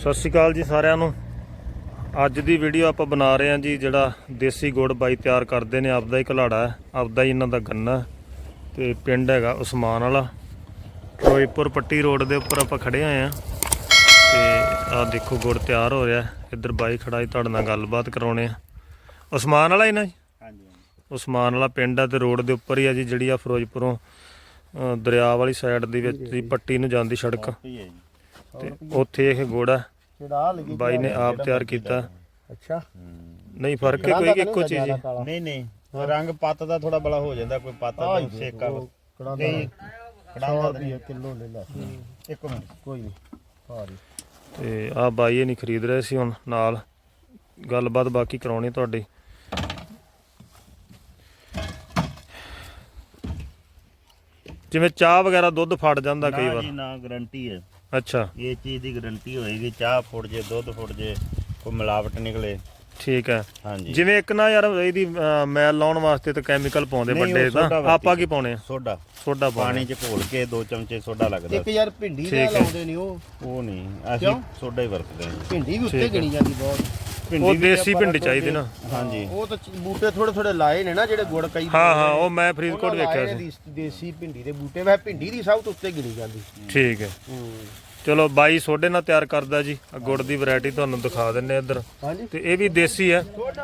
ਸਤਿ ਸ਼੍ਰੀ ਅਕਾਲ ਜੀ ਸਾਰਿਆਂ ਨੂੰ। ਅੱਜ ਦੀ ਵੀਡੀਓ ਆਪਾਂ ਬਣਾ ਰਹੇ ਹਾਂ ਜੀ ਜਿਹੜਾ ਦੇਸੀ ਗੁੜ ਬਾਈ ਤਿਆਰ ਕਰਦੇ ਨੇ ਆਪਦਾ ਹੀ ਘਲਾੜਾ ਹੈ ਆਪਦਾ ਹੀ ਇਹਨਾਂ ਦਾ ਗੰਨਾ ਤੇ ਪਿੰਡ ਹੈਗਾ ਉਸਮਾਨ ਵਾਲਾ। ਫਿਰੋਜ਼ਪੁਰ ਪੱਟੀ ਰੋਡ ਦੇ ਉੱਪਰ ਆਪਾਂ ਖੜੇ ਹੋਏ ਆ ਤੇ ਆਹ ਦੇਖੋ ਗੁੜ ਤਿਆਰ ਹੋ ਰਿਹਾ। ਇੱਧਰ ਬਾਈ ਖੜਾ ਹੈ ਤੁਹਾਡੇ ਨਾਲ ਗੱਲਬਾਤ ਕਰਾਉਣੇ ਆ। ਉਸਮਾਨ ਵਾਲਾ ਹੀ ਨਾ ਜੀ? ਹਾਂਜੀ ਉਸਮਾਨ ਵਾਲਾ ਪਿੰਡ ਆ ਤੇ ਰੋਡ ਦੇ ਉੱਪਰ ਹੀ ਆ ਜੀ ਜਿਹੜੀ ਆ ਫਿਰੋਜ਼ਪੁਰੋਂ ਦਰਿਆ ਵਾਲੀ ਸਾਈਡ ਦੇ ਵਿੱਚ ਦੀ ਪੱਟੀ ਨੂੰ ਜਾਂਦੀ ਸੜਕ। ਜੀ। ਤੇ ਉੱਥੇ ਇਹ ਗੁੜ ਜਿਹੜਾ ਆ ਲੱਗੀ ਬਾਈ ਨੇ ਆਪ ਤਿਆਰ ਕੀਤਾ। ਅੱਛਾ। ਨਹੀਂ ਫ਼ਰਕ ਹੈ ਕੋਈ ਇੱਕੋ ਚੀਜ਼ ਹੈ। ਨਹੀਂ ਨਹੀਂ। ਰੰਗ ਪੱਤ ਦਾ ਥੋੜਾ ਬੜਾ ਹੋ ਜਾਂਦਾ ਕੋਈ ਪੱਤ ਦਾ ਸੇਕਾ ਕੜਾ ਕੜਾਂਦਾ ਰੁਪਏ ਕਿਲੋ ਲੈ ਲੈ ਇੱਕ ਮਿੰਟ। ਕੋਈ ਨਹੀਂ ਭਾਰੀ। ਤੇ ਆ ਬਾਈ ਇਹ ਨਹੀਂ ਖਰੀਦ ਰਹੇ ਸੀ ਹੁਣ ਨਾਲ ਗੱਲਬਾਤ ਬਾਕੀ ਕਰਾਉਣੀ ਤੁਹਾਡੀ। ਜਿਵੇਂ ਚਾਹ ਵਗੈਰਾ ਦੁੱਧ ਫੜ ਜਾਂਦਾ ਕਈ ਨਾ ਵਾਰ। ਜੀ ਨਾ ਗਾਰੰਟੀ ਹੈ। ਅੱਛਾ। ਇਹ ਚੀਜ਼ ਦੀ ਗਾਰੰਟੀ ਹੋਏਗੀ ਚਾਹ ਫੁੱਟ ਜੇ ਦੁੱਧ ਫੁੱਟ ਜੇ ਕੋਈ ਮਿਲਾਵਟ ਨਿਕਲੇ। ਠੀਕ ਹੈ। ਹਾਂਜੀ। ਜਿਵੇਂ ਇੱਕ ਨਾ ਯਾਰ ਇਹਦੀ ਅਹ, ਮੈਲ ਲਾਉਣ ਵਾਸਤੇ ਤਾਂ ਕੈਮੀਕਲ ਪਾਉਂਦੇ ਨਹੀਂ, ਉਹ ਵੱਡੇ ਸੋਡਾ ਤਾਂ ਵਰਤੀ ਆਪਾਂ ਕੀ ਪਾਉਣੇ? ਆ ਸੋਡਾ। ਸੋਡਾ ਪਾਉਣੇ। ਪਾਣੀ 'ਚ ਘੋਲ ਕੇ ਦੋ ਚਮਚੇ ਸੋਡਾ ਲੱਗਦਾ। ਇੱਕ ਯਾਰ ਭਿੰਡੀ ਠੀਕ ਦਾ ਹੈ। ਲਾਉਂਦੇ ਨਹੀਂ ਉਹ। ਉਹ ਨਹੀਂ ਅਸੀਂ ਕਿਉਂ? ਸੋਡਾ ਹੀ ਵਰਤਦੇ ਹਾਂ। ਭਿੰਡੀ ਵੀ ਉੱਤੇ। ਗਿਣੀ ਜਾਂਦੀ ਬਹੁਤ। ਉਹ ਦੇਸੀ ਭਿੰਡੀ ਚਾਹੀਦੀ ਨਾ। ਹਾਂਜੀ। ਉਹ ਤਾਂ ਚ- ਬੂਟੇ ਥੋੜੇ ਥੋੜੇ ਲਾਏ ਨੇ ਨਾ ਜਿਹੜੇ ਗੁੜ ਕਈ ਹਾਂ ਹਾਂ ਉਹ ਮੈਂ ਫਰੀਦਕੋਟ ਵੇਖਿਆ ਸੀ। ਨੇ ਦੇਸ- ਭਿੰਡੀ ਦੇ ਬੂਟੇ। ਵੈ ਭਿੰਡੀ ਦੀ ਸਭ ਤੋਂ ਉੱਤੇ ਗਿਣੀ ਜਾਂਦੀ। ਠੀਕ ਹੈ। ਹੂੰ ਚਲੋ ਬਾਈ ਸੋਡੇ ਨਾਲ ਤਿਆਰ ਕਰਦਾ ਜੀ। ਆਹ ਗੁੜ ਦੀ ਵੈਰਾਈਟੀ ਤੁਹਾਨੂੰ ਦਿਖਾ ਦਿੰਨੇ ਇੱਧਰ। ਹਾਂਜੀ। ਤੇ ਇਹ ਵੀ ਦੇਸੀ ਹੈ।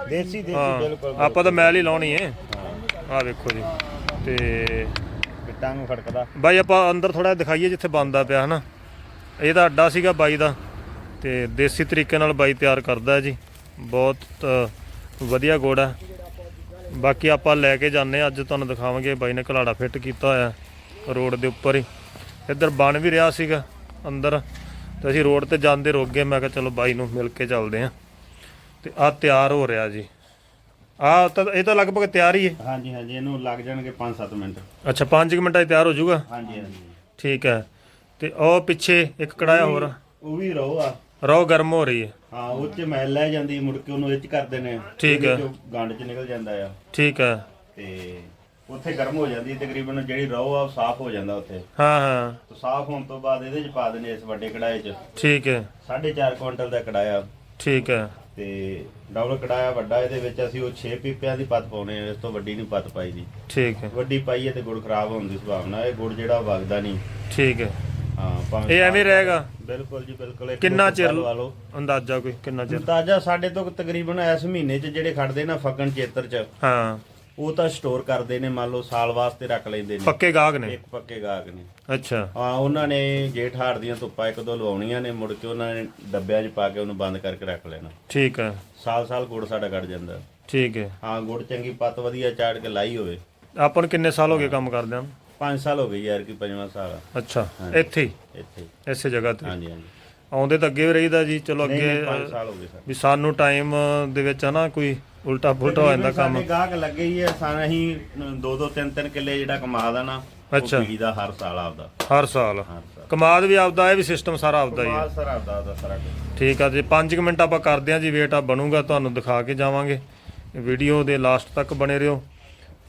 ਦੇਸੀ ਦੇਸੀ ਹਾਂ ਬਿਲਕੁਲ ਆਪਾਂ ਤਾਂ ਮੈਲ ਹੀ ਲਾਉਣੀ ਏ ਆਹ ਵੇਖੋ ਜੀ। ਤੇ ਵੀ ਟੰਗ ਫੜਕਦਾ ਬਾਈ ਆਪਾਂ ਅੰਦਰ ਥੋੜਾ ਦਿਖਾਈਏ ਜਿੱਥੇ ਬੰਦਾ ਪਿਆ ਹਨਾ। ਇਹਦਾ ਅੱਡਾ ਸੀਗਾ ਬਾਈ ਦਾ। ਤੇ ਦੇਸੀ ਤਰੀਕੇ ਨਾਲ ਬਾਈ ਤਿਆਰ ਕਰਦਾ ਹੈ ਜੀ। ਬਹੁਤ ਵਧੀਆ ਗੁੜ ਹੈ ਬਾਕੀ ਆਪਾਂ ਲੈ ਕੇ ਜਾਂਦੇ ਅੱਜ ਤੁਹਾਨੂੰ ਦਿਖਾਵਾਂਗੇ ਬਾਈ ਨੇ ਘਲਾੜਾ ਫਿੱਟ ਕੀਤਾ ਹੋਇਆ ਰੋਡ ਦੇ ਉੱਪਰ ਹੀ। ਇੱਧਰ ਬਣ ਵੀ ਰਿਹਾ ਸੀਗਾ ਅੰਦਰ ਤੇ ਅਸੀਂ ਰੋਡ ਤੇ ਜਾਂਦੇ ਰੁਕ ਗਏ ਮੈਂ ਕਿਹਾ ਚਲੋ ਬਾਈ ਨੂੰ ਮਿਲ ਕੇ ਚੱਲਦੇ ਹਾਂ ਤੇ ਆ ਤਿਆਰ ਹੋ ਰਿਹਾ ਜੀ। ਆ ਤਾਂ ਇਹ ਤਾਂ ਲਗਭਗ ਤਿਆਰ ਹੀ ਹੈ? ਹਾਂਜੀ ਹਾਂਜੀ ਇਹਨੂੰ ਲੱਗ ਜਾਣਗੇ 5-7 ਮਿੰਟ। ਅੱਛਾ 5 ਮਿੰਟਾਂ 'ਚ ਤਿਆਰ ਹੋ ਜਾਊਗਾ? ਹਾਂਜੀ ਹਾਂਜੀ। ਠੀਕ ਹੈ। ਤੇ ਉਹ ਪਿੱਛੇ ਇੱਕ ਕੜਾਇਆ ਹੋਰ ਉਹ ਵੀ ਰਹੋ ਆ। ਰੋ ਗਰਮ ਹੋ ਰਹੀ ਹੈ। ਹਾਂ ਉਹ ਚ ਮੈਲ ਲੈ ਜਾਂਦੀ ਮੁੜ ਕੇ ਉਹਨੂੰ ਇਹ ਚ ਕਰਦੇ ਨੇ ਠੀਕ ਹੈ। ਚੋਂ ਗੰਡ ਚ ਨਿਕਲ ਜਾਂਦਾ ਆ। ਠੀਕ ਹੈ। ਤੇ ਉੱਥੇ ਗਰਮ ਹੋ ਜਾਂਦੀ ਹੈ, ਤਕਰੀਬਨ ਜਿਹੜੀ ਰੋ ਆ ਸਾਫ਼ ਹੋ ਜਾਂਦਾ ਉੱਥੇ। ਹਾਂ ਹਾਂ। ਤੇ ਸਾਫ਼ ਹੋਣ ਤੋਂ ਬਾਅਦ ਇਹਦੇ ਚ ਪਾ ਦਿੰਦੇ ਇਸ ਵੱਡੇ ਕੜਾਏ ਚ। ਠੀਕ ਹੈ। 4.5 ਕੁਇੰਟਲ ਦਾ ਕੜਾਇਆ ਠੀਕ ਹੈ। ਤੇ ਡਬਲ ਕੜਾਇਆ ਵੱਡਾ ਇਹਦੇ ਵਿੱਚ ਅਸੀਂ ਉਹ 6 ਪੀਪਿਆਂ ਦੀ ਪੱਤ ਪਾਉਣੇ ਆ ਇਸ ਤੋਂ ਵੱਡੀ ਨਹੀਂ ਪੱਤ ਪਾਈ ਦੀ। ਠੀਕ ਹੈ। ਵੱਡੀ ਪਾਈ ਹੈ ਤੇ ਗੁੜ ਖਰਾਬ ਹੋਣ ਦੀ ਸੰਭਾਵਨਾ ਇਹ ਗੁੜ ਜਿਹੜਾ ਵਗਦਾ ਨਹੀਂ। ਠੀਕ ਹੈ। ਹਾਂ ਇਹ ਐਵੇਂ ਰਹੇਗਾ। ਬਿਲਕੁਲ ਜੀ ਬਿਲਕੁਲ ਇੱਕ ਕਿੰਨਾ ਦੋ ਚਿਰ ਲਵਾ ਲਓ। ਅੰਦਾਜ਼ਾ ਕੋਈ ਕਿੰਨਾ ਚਿਰ? ਤਾਜ਼ਾ ਸਾਡੇ ਤੋਂ ਤਕਰੀਬਨ ਇਸ ਮਹੀਨੇ 'ਚ ਜਿਹੜੇ ਖੜਦੇ ਨਾ ਫੱਗਣ ਚੇਤਰ 'ਚ ਹਾਂ। ਉਹ ਤਾਂ ਸਟੋਰ ਕਰਦੇ ਨੇ ਮੰਨ ਲਓ ਸਾਲ ਵਾਸਤੇ ਰੱਖ ਲੈਂਦੇ ਨੇ। ਪੱਕੇ ਗਾਹਕ ਨੇ? ਇੱਕ ਪੱਕੇ ਗਾਹਕ ਨੇ। ਅੱਛਾ। ਹਾਂ ਉਹਨਾਂ ਨੇ ਜੇਠ ਹਾੜ ਦੀਆਂ ਧੁੱਪਾਂ ਇੱਕ ਦੋ ਲਵਾਉਣੀਆਂ ਨੇ ਮੁੜ ਕੇ ਉਹਨਾਂ ਨੇ ਡੱਬਿਆਂ 'ਚ ਪਾ ਕੇ ਉਹਨੂੰ ਬੰਦ ਕਰਕੇ ਰੱਖ ਲੈਣਾ। ਠੀਕ ਹੈ। ਸਾਲ ਸਾਲ ਗੁੜ ਸਾਡਾ ਕੱਢ ਜਾਂਦਾ। ਠੀਕ ਹੈ। ਹਾਂ ਗੁੜ ਚੰਗੀ ਪੱਤ ਵਧੀਆ ਚਾੜ ਕੇ ਲਾਈ ਹੋਵੇ। ਆਪਾਂ ਨੂੰ ਕਿੰਨੇ ਸਾਲ ਹੋ ਗਏ ਕੰਮ ਕਰਦਿਆਂ ਨੂੰ? 5 ਸਾਲ ਹੋ ਗਏ ਯਾਰ ਕੀ ਪੰਜਵਾਂ ਸਾਲ ਆ। ਅੱਛਾ ਇੱਥੇ ਹੀ? ਇੱਥੇ ਇਸੇ ਜਗ੍ਹਾ ਤੇ? ਹਾਂਜੀ ਹਾਂਜੀ। ਆਉਂਦੇ ਤਾਂ ਅੱਗੇ ਵੀ ਰਹੀਦਾ ਜੀ ਚਲੋ ਨਹੀਂ ਅੱਗੇ 5 ਸਾਲ ਹੋ ਗਏ ਸਰ। ਵੀ ਸਾਨੂੰ ਟਾਈਮ ਦੇ ਵਿੱਚ ਹਨਾ ਕੋਈ ਉਲਟਾ ਪੁਲਟਾ ਹੋ ਜਾਂਦਾ ਕੰਮ। ਸਾਡੇ ਗਾਹਕ ਲੱਗੇ ਹੀ ਆ ਸਾਨੂੰ ਅਸੀਂ ਦੋ ਦੋ ਤਿੰਨ ਤਿੰਨ ਕਿੱਲੇ ਜਿਹੜਾ ਕਮਾ ਦਾ ਨਾ ਅੱਛਾ। ਪੀੜੀ ਦਾ ਹਰ ਸਾਲ ਆਪਦਾ। ਹਰ ਸਾਲ। ਹਰ ਸਾਲ। ਕਮਾਦ ਵੀ ਆਪਦਾ ਇਹ ਵੀ ਸਿਸਟਮ ਸਾਰਾ ਆਪਦਾ ਹੀ ਹੈ ਮਾਲ ਸਰ ਆਪਦਾ ਦਾ ਸਾਰਾ ਕੁਝ ਠੀਕ ਆ ਜੀ 5 ਮਿੰਟ ਆਪਾਂ ਕਰਦੇ ਹਾਂ ਜੀ ਵੇਟ ਆ ਬਣੂਗਾ ਤੁਹਾਨੂੰ ਦਿਖਾ ਕੇ ਜਾਵਾਂਗੇ। ਵੀਡੀਓ ਦੇ ਲਾਸਟ ਤੱਕ ਬਣੇ ਰਹੋ।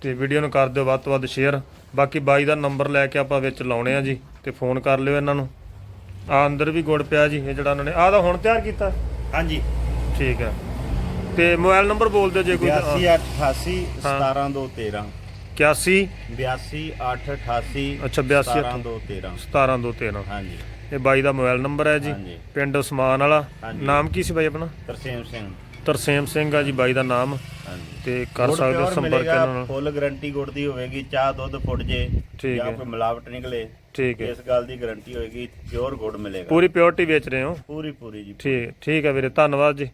ਤੇ ਵੀਡੀਓ ਨੂੰ ਕਰ ਦਿਓ ਵੱਧ ਤੋਂ ਵੱਧ ਸ਼ੇਅਰ ਬਾਕੀ ਬਾਈ ਦਾ ਨੰਬਰ ਲੈ ਕੇ ਆਪਾਂ ਵਿੱਚ ਲਾਉਣੇ ਆ ਜੀ ਤੇ ਫੋਨ ਕਰ ਲਿਓ ਇਹਨਾਂ ਨੂੰ। ਆ ਅੰਦਰ ਵੀ ਗੁੜ ਪਿਆ ਜੀ ਇਹ ਜਿਹੜਾ ਉਹਨਾਂ ਨੇ ਆਹ ਤਾਂ ਹੁਣ ਤਿਆਰ ਕੀਤਾ? ਹਾਂਜੀ। ਠੀਕ ਹੈ ਤੇ ਮੋਬਾਈਲ ਨੰਬਰ ਬੋਲ ਦਿਓ ਜੇ ਕੋਈ 8288 17213 81 8288 ਅੱਛਾ 82 17213 17213 ਹਾਂਜੀ। ਇਹ ਬਾਈ ਦਾ ਮੋਬਾਈਲ ਨੰਬਰ ਹੈ ਜੀ। ਪਿੰਡ ਉਸਮਾਨ ਵਾਲਾ। ਨਾਮ ਕੀ ਸੀ ਬਾਈ ਆਪਣਾ? ਤਰਸੇਮ ਸਿੰਘ। ਤਰਸੇਮ ਸਿੰਘ ਆ ਜੀ ਬਾਈ ਦਾ ਨਾਮ। ਤੇ ਕਰ ਸਕਦੇ ਹੋ ਸੰਪਰਕ ਇਹਨਾਂ ਨਾਲ। ਫੁੱਲ ਗਾਰੰਟੀ ਗੁੜ ਦੀ ਹੋਵੇਗੀ ਚਾਹ ਦੁੱਧ ਫੁੱਟ ਜੇ ਠੀਕ ਜਾਂ ਹੈ। ਕੋਈ ਮਿਲਾਵਟ ਨਿਕਲੇ ਠੀਕ ਹੈ। ਇਸ ਗੱਲ ਦੀ ਗਾਰੰਟੀ ਹੋਏਗੀ ਪਿਓਰ ਗੁੜ ਮਿਲੇਗਾ। ਪੂਰੀ ਪਿਓਰਟੀ ਵੇਚ ਰਹੇ ਹੋ? ਪੂਰੀ ਪੂਰੀ ਜੀ ਠੀਕ ਠੀਕ ਹੈ ਵੀਰੇ ਧੰਨਵਾਦ ਜੀ।